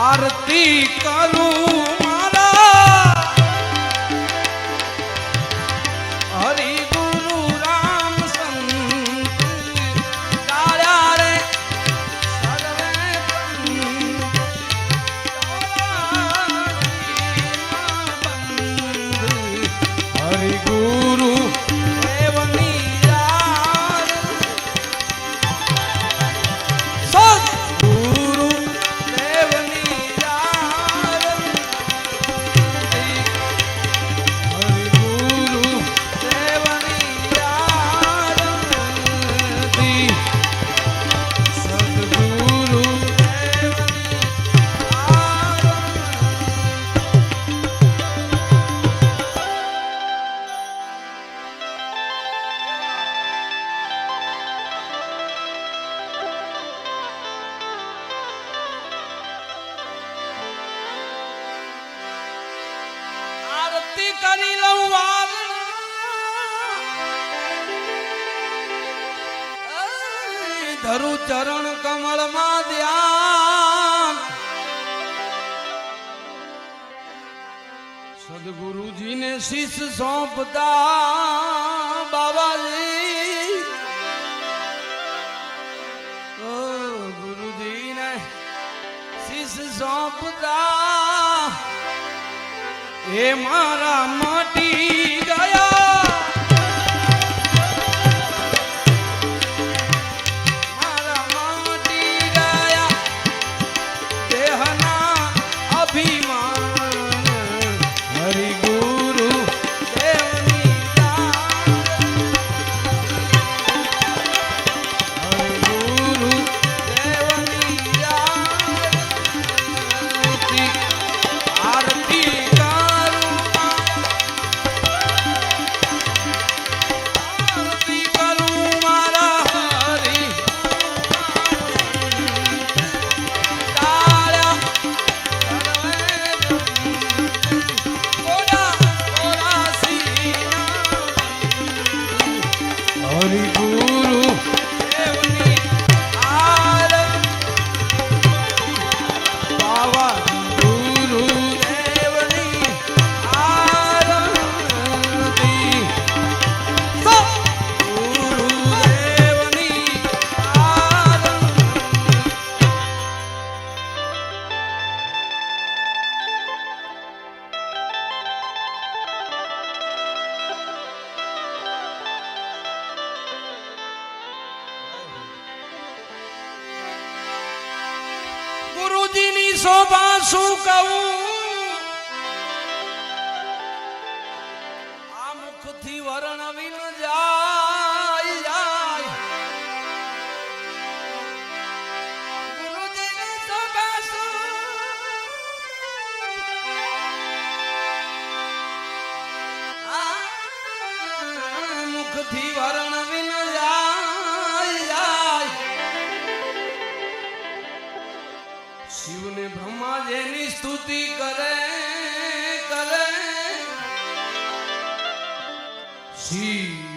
આરતી કરું સદગુરુજીને શીશ સોંપતા બાબાજી. ઓ ગુરુજીને શીશ સોંપતા એ મારા માટે થી વર્ણવીન જાય મુખથી વર્ણવીન જાય શિવને બ્રહ્મા જેની સ્તુતિ કરે. see.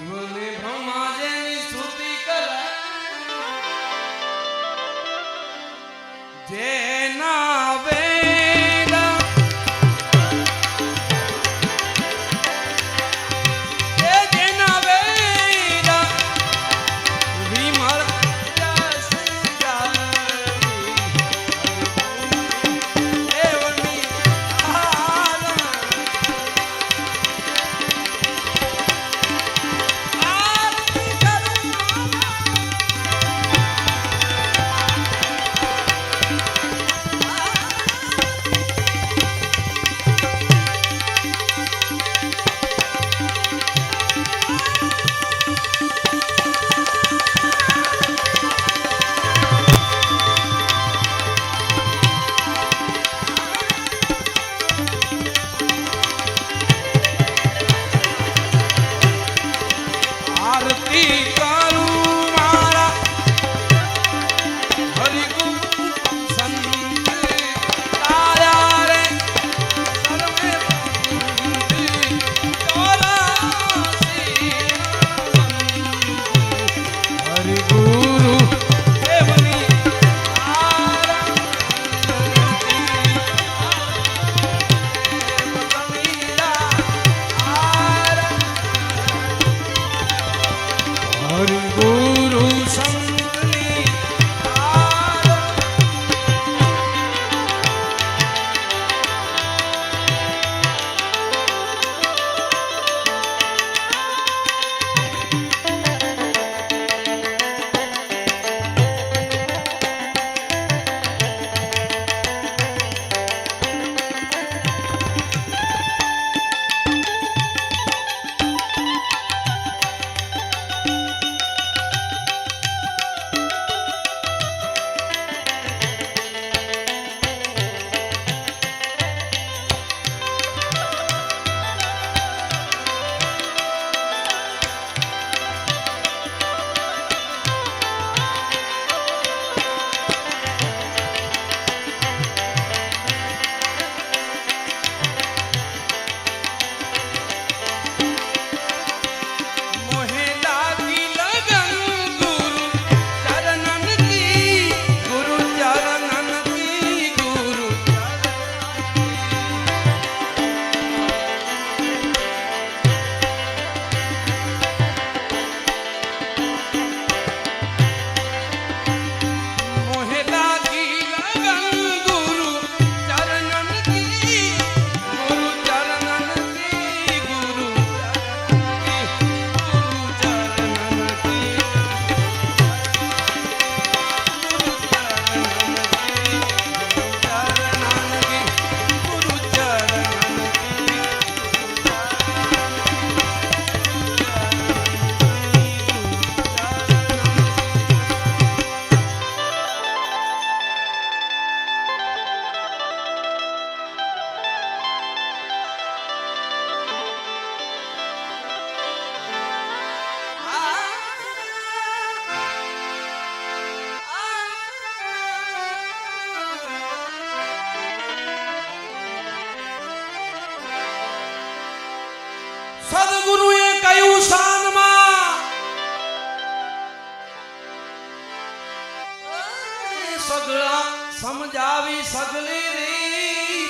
ઉપજાવી સગલી રી.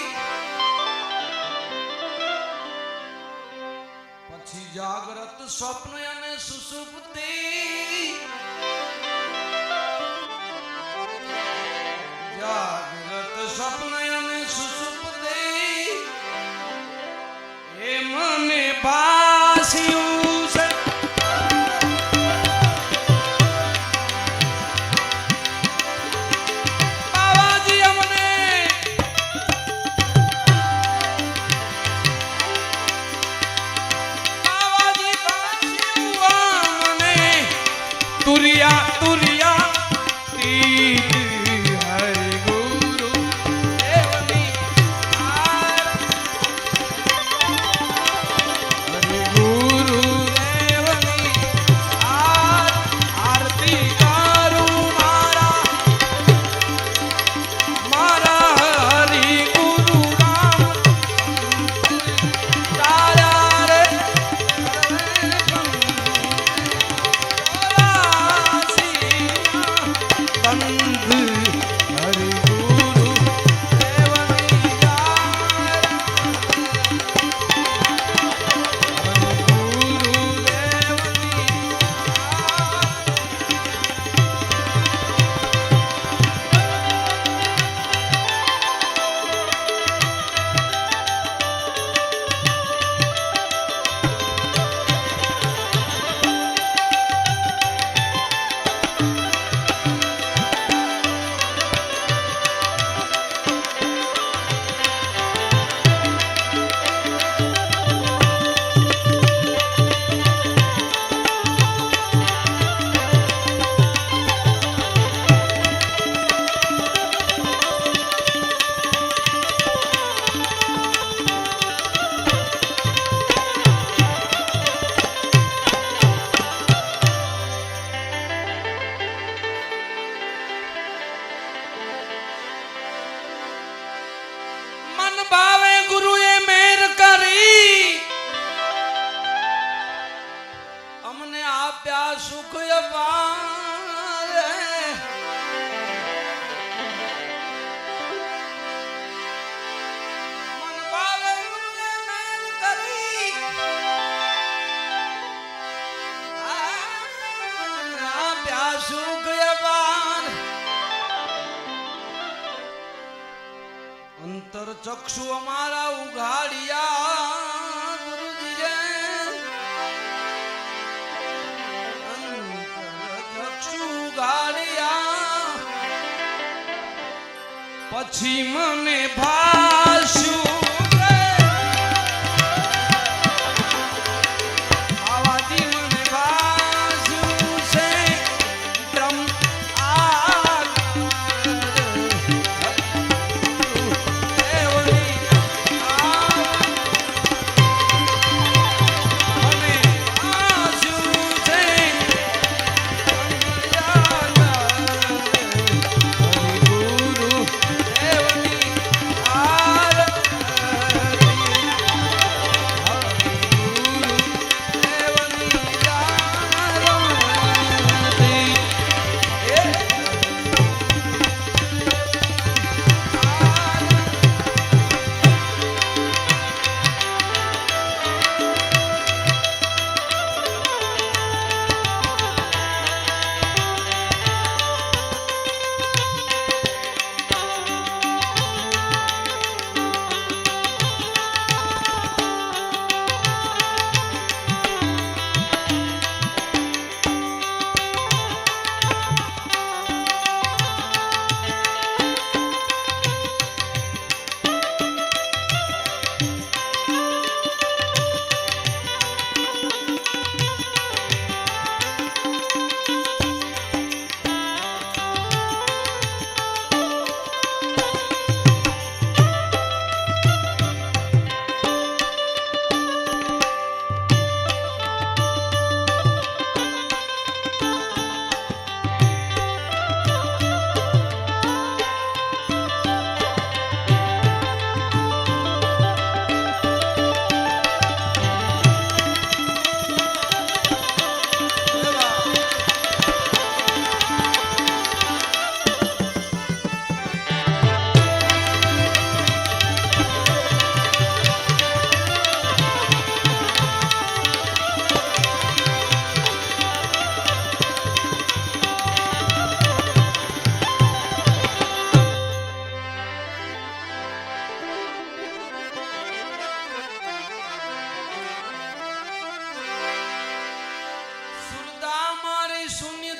પછી જાગ્રત સ્વપ્ન અને સુસુપ્તિ. જાગ્રત સ્વપ્ન અને સુસુપ્તિ. એ મને ભા સુગયવાન અંતર ચક્ષુ અમારા ઉઘાડિયા ગુરુજીએ ચક્ષુ પછી મને ભાષ્યું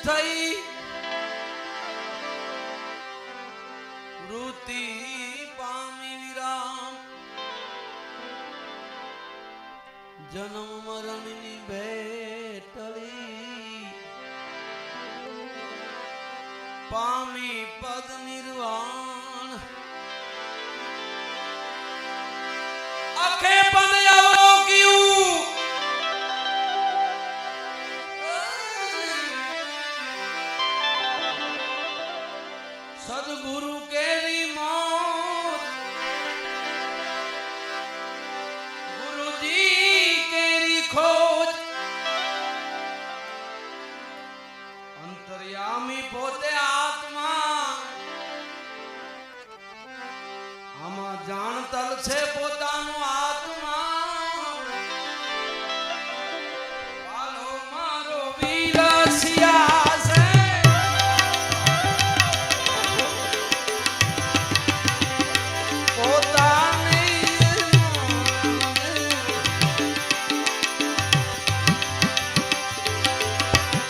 Tá try છે પોતે